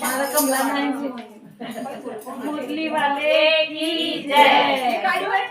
મારા મુરલી વાલે કી જય. ડ્રાઈવર